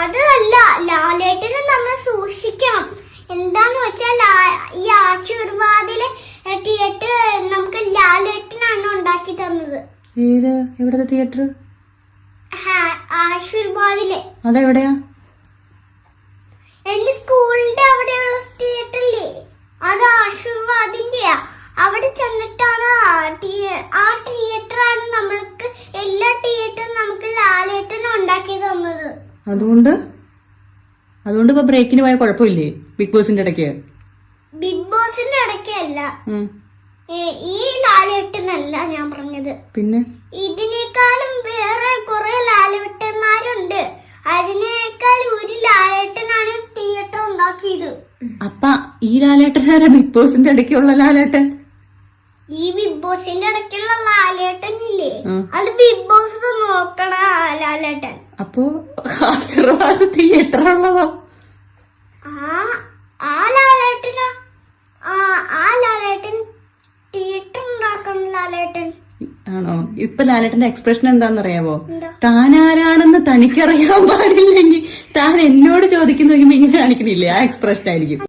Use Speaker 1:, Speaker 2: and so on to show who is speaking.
Speaker 1: അതല്ല ലാലേട്ടനെ നമ്മൾ സൂക്ഷിക്കണം. എന്താന്ന് വെച്ചാൽ ഈ ആശീർവാദിലെ തിയേറ്റർ നമുക്ക് ലാലേട്ടനാണ് ഉണ്ടാക്കി തന്നത്.
Speaker 2: ഏത്? എവിടത്തെ തിയേറ്റർ
Speaker 1: ആശീർവാദിലെ.
Speaker 2: അതെവിടെയാ?
Speaker 1: എന്റെ സ്കൂളിന്റെ അവിടെയുള്ള തിയേറ്ററില്ലേ അത് ആശീർവാദിന്റെയാ അവിടെ ചെന്നിട്ടാണ് ആ തിയേ- ആ തിയേറ്ററാണ് നമ്മൾക്ക് എല്ലാ തിയേറ്ററും നമുക്ക് ലാലേട്ടൻ ഉണ്ടാക്കി തന്നത്
Speaker 2: അതുകൊണ്ട് അതുകൊണ്ട് ഇപ്പൊ ബ്രേക്കിന് പോയ കുഴപ്പമില്ലേ? ബിഗ് ബോസിന്റെ ഇടയ്ക്ക്?
Speaker 1: ബിഗ് ബോസിന്റെ ഇടയ്ക്കല്ല. ഈ ലാലേട്ടനല്ല ഞാൻ പറഞ്ഞത്.
Speaker 2: പിന്നെ?
Speaker 1: ഇതിനേക്കാളും വേറെ കുറെ ലാലേട്ടന്മാരുണ്ട് അതിനേക്കാൾ ഒരു ലാലേട്ടനാണ് തിയേറ്റർ ഉണ്ടാക്കിയത്.
Speaker 2: അപ്പ ഈ ലാലേട്ടനാരാ ബിഗ് ബോസിന്റെ ഇടയ്ക്കുള്ള ലാലേട്ടൻ?
Speaker 1: ഈ ബിഗ് ബോസിന്റെ ഇടയ്ക്കുള്ള ലാലേട്ടൻ ഇല്ലേ. അത് ബിഗ് ബോസ് നോക്കണ ലാലേട്ടൻ.
Speaker 2: അപ്പോ ആശീർവാദ തിയേറ്റർ ഉള്ളതോ? ആണോ? ഇപ്പൊ ലാലേട്ടന്റെ എക്സ്പ്രഷൻ എന്താണെന്നറിയാവോ? താനാരാണെന്ന് തനിക്കറിയാൻ പാടില്ലെങ്കിൽ താൻ എന്നോട് ചോദിക്കുന്ന ഇങ്ങനെ കാണിക്കണില്ലേ ആ എക്സ്പ്രഷൻ ആയിരിക്കും.